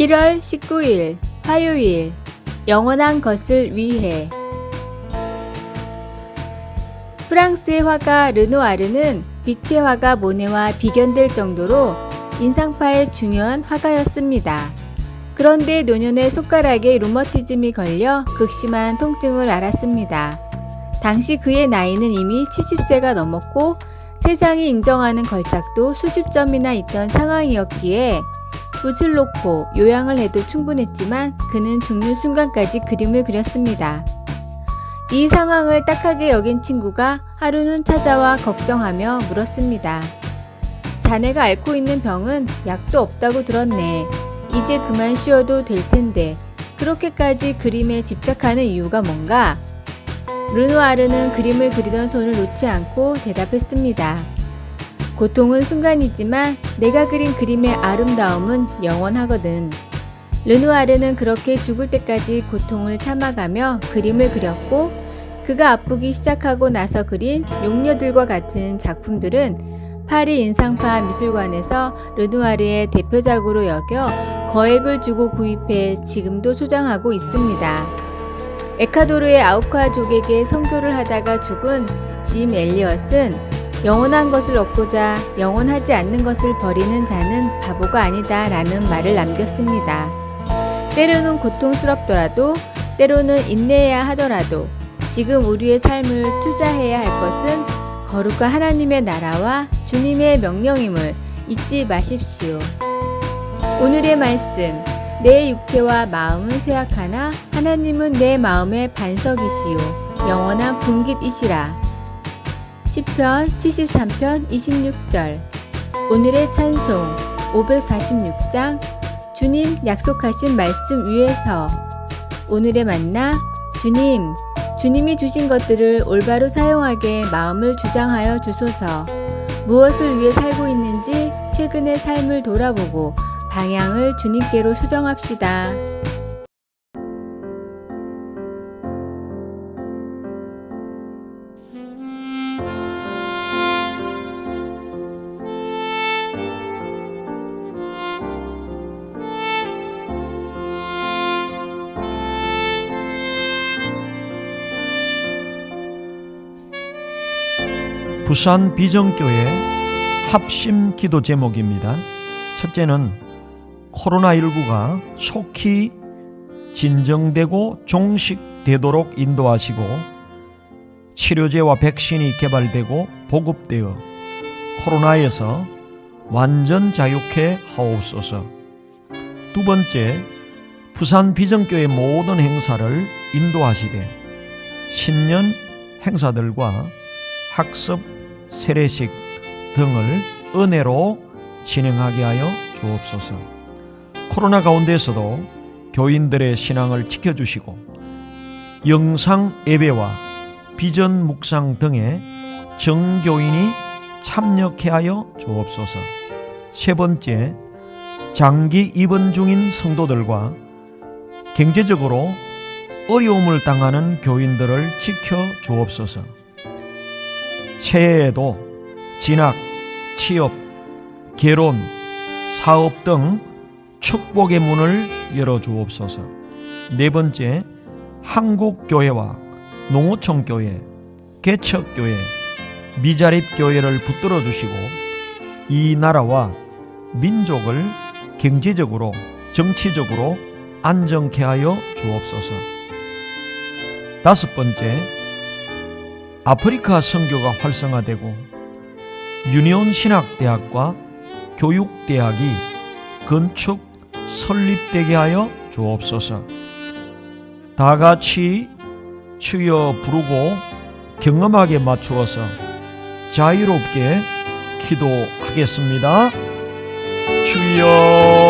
1월 19일 화요일 영원한 것을 위해 프랑스의 화가 르누아르는 빛의 화가 모네와 비견될 정도로 인상파의 중요한 화가였습니다. 그런데 노년의 손가락에 루머티즘이 걸려 극심한 통증을 앓았습니다. 당시 그의 나이는 이미 70세가 넘었고 세상이 인정하는 걸작도 수십 점이나 있던 상황이었기에 붓을 놓고 요양을 해도 충분했지만 그는 죽는 순간까지 그림을 그렸습니다. 이 상황을 딱하게 여긴 친구가 하루는 찾아와 걱정하며 물었습니다. 자네가 앓고 있는 병은 약도 없다고 들었네. 이제 그만 쉬어도 될 텐데 그렇게까지 그림에 집착하는 이유가 뭔가? 르누아르는 그림을 그리던 손을 놓지 않고 대답했습니다. 고통은 순간이지만 내가 그린 그림의 아름다움은 영원하거든. 르누아르는 그렇게 죽을 때까지 고통을 참아가며 그림을 그렸고 그가 아프기 시작하고 나서 그린 용녀들과 같은 작품들은 파리 인상파 미술관에서 르누아르의 대표작으로 여겨 거액을 주고 구입해 지금도 소장하고 있습니다. 에카도르의 아우카족에게 선교를 하다가 죽은 짐 엘리엇은 영원한 것을 얻고자 영원하지 않는 것을 버리는 자는 바보가 아니다 라는 말을 남겼습니다. 때로는 고통스럽더라도 때로는 인내해야 하더라도 지금 우리의 삶을 투자해야 할 것은 거룩한 하나님의 나라와 주님의 명령임을 잊지 마십시오. 오늘의 말씀 내 육체와 마음은 쇠약하나 하나님은 내 마음의 반석이시요 영원한 분깃이시라. 10편 73편 26절. 오늘의 찬송 546장. 주님 약속하신 말씀 위에서. 오늘의 만나 주님 주님이 주신 것들을 올바로 사용하게 마음을 주장하여 주소서. 무엇을 위해 살고 있는지 최근의 삶을 돌아보고 방향을 주님께로 수정합시다. 부산 비정교회 합심 기도 제목입니다. 첫째는 코로나19가 속히 진정되고 종식되도록 인도하시고 치료제와 백신이 개발되고 보급되어 코로나에서 완전 자유케 하옵소서. 두 번째, 부산 비정교회 모든 행사를 인도하시되 신년 행사들과 학습, 세례식 등을 은혜로 진행하게 하여 주옵소서. 코로나 가운데서도 교인들의 신앙을 지켜주시고 영상 예배와 비전 묵상 등에 정교인이 참여케 하여 주옵소서. 세 번째, 장기 입원 중인 성도들과 경제적으로 어려움을 당하는 교인들을 지켜 주옵소서. 새해에도 진학, 취업, 결혼, 사업 등 축복의 문을 열어 주옵소서. 네 번째, 한국교회와 농어촌교회, 개척교회, 미자립교회를 붙들어 주시고 이 나라와 민족을 경제적으로, 정치적으로 안정케 하여 주옵소서. 다섯 번째, 아프리카 선교가 활성화되고 유니온 신학대학과 교육대학이 건축 설립되게 하여 주옵소서. 다 같이 주여 부르고 경험하게 맞추어서 자유롭게 기도하겠습니다. 주여